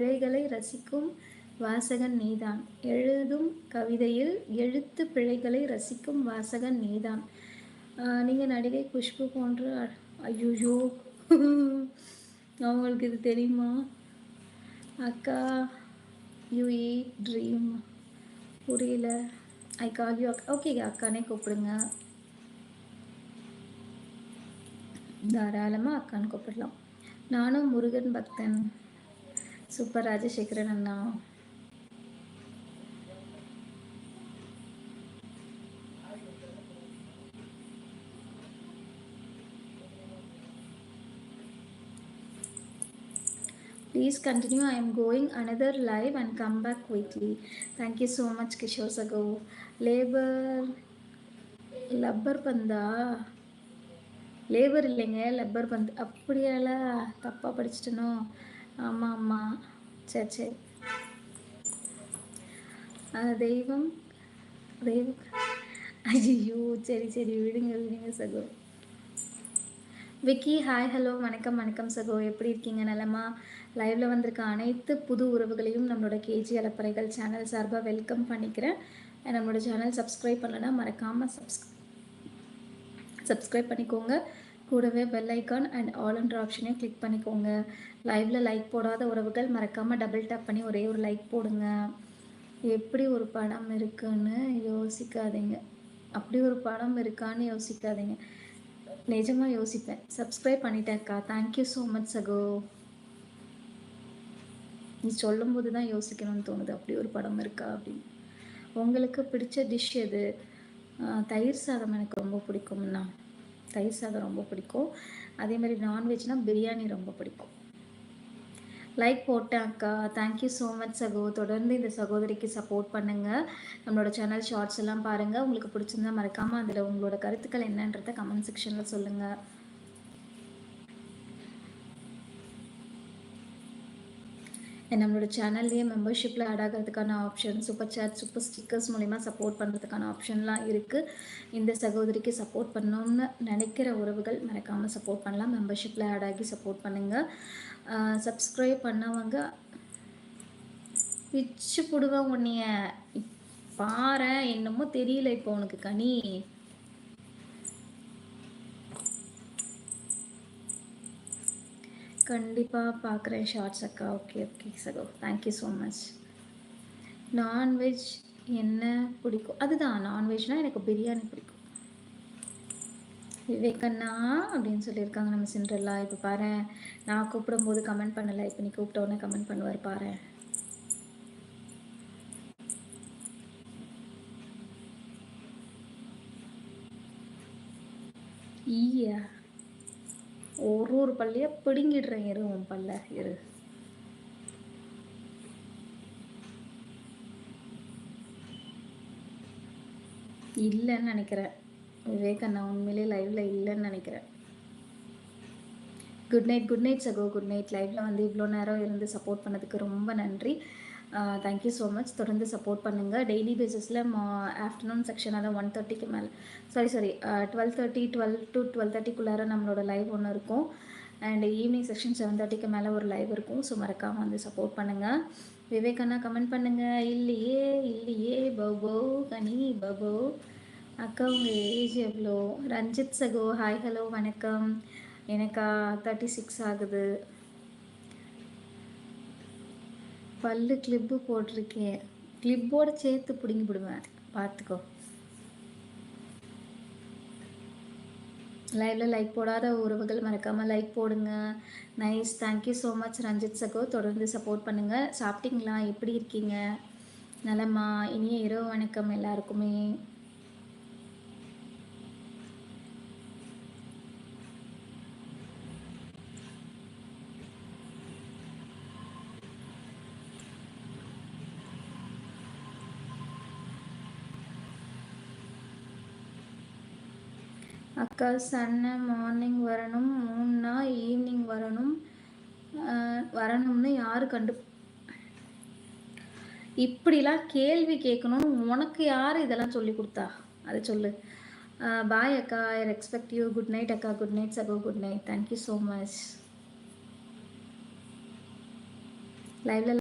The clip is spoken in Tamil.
பிழைகளை ரசிக்கும் வாசகன் நீதான். எழுதும் கவிதையில் எழுத்து பிழைகளை ரசிக்கும் வாசகன் நீதான். நீங்கள் நடிகை குஷ்பு போன்ற ஐயோ அவங்களுக்கு இது தெரியுமா? அக்கா யூ ஈ ட்ரீம். புரியல. ஐ கால் யூ அக்கா ஓகே அக்கானே கூப்பிடுங்க. தாராளமாக அக்கான்னு கூப்பிடலாம். நானும் முருகன் பக்தன். Super Rajasekaran Anna please continue I am going another live and come back quickly thank you so much Kishore சகோ லேபர் லப்பர் பந்தா லேபர் இல்லைங்க லப்பர் பந்த் அப்படியால தப்பாக படிச்சிட்டனோ ஆமாம் ஆமாம் சரி. சரி தெய்வம். தெய்வம். ஐயோ சரி சரி. விடுங்க விடுங்க சகோ. விக்கி ஹாய் ஹலோ வணக்கம் வணக்கம் சகோ. எப்படி இருக்கீங்க? நலமா? லைவ்ல வந்திருக்க அனைத்து புது உறவுகளையும் நம்மளோட கேஜி அலப்பறைகள் சேனல் சார்பாக வெல்கம் பண்ணிக்கிறேன். நம்மளோட சேனல் சப்ஸ்கிரைப் பண்ணலன்னா மறக்காமல் சப்ஸ் சப்ஸ்கிரைப் பண்ணிக்கோங்க. கூடவே bell icon and all and ஆப்ஷனையும் click பண்ணிக்கோங்க. லைவில் லைக் போடாத உறவுகள் மறக்காமல் டபுள் டேப் பண்ணி ஒரே ஒரு லைக் போடுங்க. எப்படி ஒரு படம் இருக்குன்னு யோசிக்காதீங்க. அப்படி ஒரு படம் இருக்கான்னு யோசிக்காதீங்க. நிஜமாக யோசிப்பேன். சப்ஸ்கிரைப் பண்ணிட்டேன்க்கா தேங்க்யூ ஸோ மச் சகோ. நீ சொல்லும்போது தான் யோசிக்கணும்னு தோணுது. அப்படி ஒரு படம் இருக்கா அப்படின்னு. உங்களுக்கு பிடிச்ச டிஷ் எது? தயிர் சாதம் எனக்கு ரொம்ப பிடிக்கும்ண்ணா தயிர் சாதம் ரொம்ப பிடிக்கும். அதே மாதிரி நான்வெஜ்னால் பிரியாணி ரொம்ப பிடிக்கும். லைக் போட்டேன் அக்கா. தேங்க்யூ ஸோ மச் சகோ. தொடர்ந்து இந்த சகோதரிக்கு சப்போர்ட் பண்ணுங்கள் நம்மளோட சேனல் ஷார்ட்ஸ் எல்லாம் பாருங்கள் உங்களுக்கு பிடிச்சிருந்தா மறக்காமல் அதில் உங்களோட கருத்துக்கள் என்னன்றதை கமெண்ட் செக்ஷனில் சொல்லுங்கள் நம்மளோட சேனல்லையே மெம்பர்ஷிப்பில் ஆட் ஆகிறதுக்கான option super chat super stickers மூலிமா சப்போர்ட் பண்ணுறதுக்கான ஆப்ஷன்லாம் இருக்குது இந்த சகோதரிக்கு சப்போர்ட் பண்ணணும்னு நினைக்கிற உறவுகள் மறக்காமல் சப்போர்ட் பண்ணலாம். மெம்பர்ஷிப்பில் ஆட் ஆகி சப்போர்ட் பண்ணுங்கள் சப்ஸ்கிரைப் பண்ணவங்க பிச்சு போடுவேன் உன்னைய. பாரு என்னமோ தெரியல இப்போ உனக்கு கனி. கண்டிப்பாக பார்க்குறேன் ஷார்ட்ஸ் அக்கா. ஓகே ஓகே சகோ. Thank you so much non veg என்ன பிடிக்கும்? அதுதான் நான்வெஜ்னால் எனக்கு பிரியாணி பிடிக்கும். விவேகண்ணா அப்படின்னு சொல்லியிருக்காங்க நம்ம சிண்ட்ரல்லா இப்போ பாரு நான் கூப்பிடும்போது கமெண்ட் பண்ணலை. இப்போ நீ கூப்பிட்ட உடனே கமெண்ட் பண்ணுவார் பாரு. ஈயா. ஒரு ஒரு பள்ளியை பிடுங்கிடுறேன் இரு உன் பல்ல இரு. இல்லைன்னு நினைக்கிறேன் விவேக் அண்ணா உண்மையிலே லைவ்ல இல்லைன்னு நினைக்கிறேன். குட் நைட் குட் நைட் சகோ குட் நைட் லைவ்ல வந்து இவ்வளோ நேரம் இருந்து சப்போர்ட் பண்ணதுக்கு ரொம்ப நன்றி. தேங்க்யூ ஸோ மச் தொடர்ந்து சப்போர்ட் பண்ணுங்கள் டெய்லி பேசிஸில் மா ஆஃப்டர்நூன் செக்ஷன் அதான் ஒன் தேர்ட்டிக்கு மேலே. Sorry sorry twelve thirty twelve to twelve தேர்ட்டிக்குள்ளார நம்மளோட லைவ் ஒன்று இருக்கும். அண்ட் ஈவினிங் செக்ஷன் செவன் தேர்ட்டிக்கு மேலே ஒரு லைவ் இருக்கும். ஸோ மறக்காமல் வந்து சப்போர்ட் பண்ணுங்கள் விவேகண்ணா கமெண்ட் பண்ணுங்கள் இல்லையே இல்லையே பபோ கனி பபோ. அக்கா உங்கள் ஏஜ் எவ்வளோ? ரஞ்சித் சகோ ஹாய் ஹலோ வணக்கம். எனக்கா தேர்ட்டி சிக்ஸ் ஆகுது. பல்லு கிளிப்பு போட்டிருக்கேன். கிளிப்போட சேர்த்து பிடுங்கி விடுவேன் பார்த்துக்கோ லைவ்ல லைக் போடாத உறவுகள் மறக்காமல் லைக் போடுங்க. Nice thank you so much Ranjith சகோ. தொடர்ந்து சப்போர்ட் பண்ணுங்கள் சாப்பிட்டீங்களா? எப்படி இருக்கீங்க? நலமா? இனிய இரவு வணக்கம் எல்லாருக்குமே. அக்கா சன்ன மார்னிங் வரணும் மூணுனா ஈவினிங் வரணும் வரணும்னு யார் கண்டு இப்படிலாம் கேள்வி கேட்கணும்னு உனக்கு யார் இதெல்லாம் சொல்லி கொடுத்தா? அதை சொல்லு. பாய் அக்கா. I respect you good night அக்கா. குட் நைட் சகோ. Good night thank you so much லைவ்ல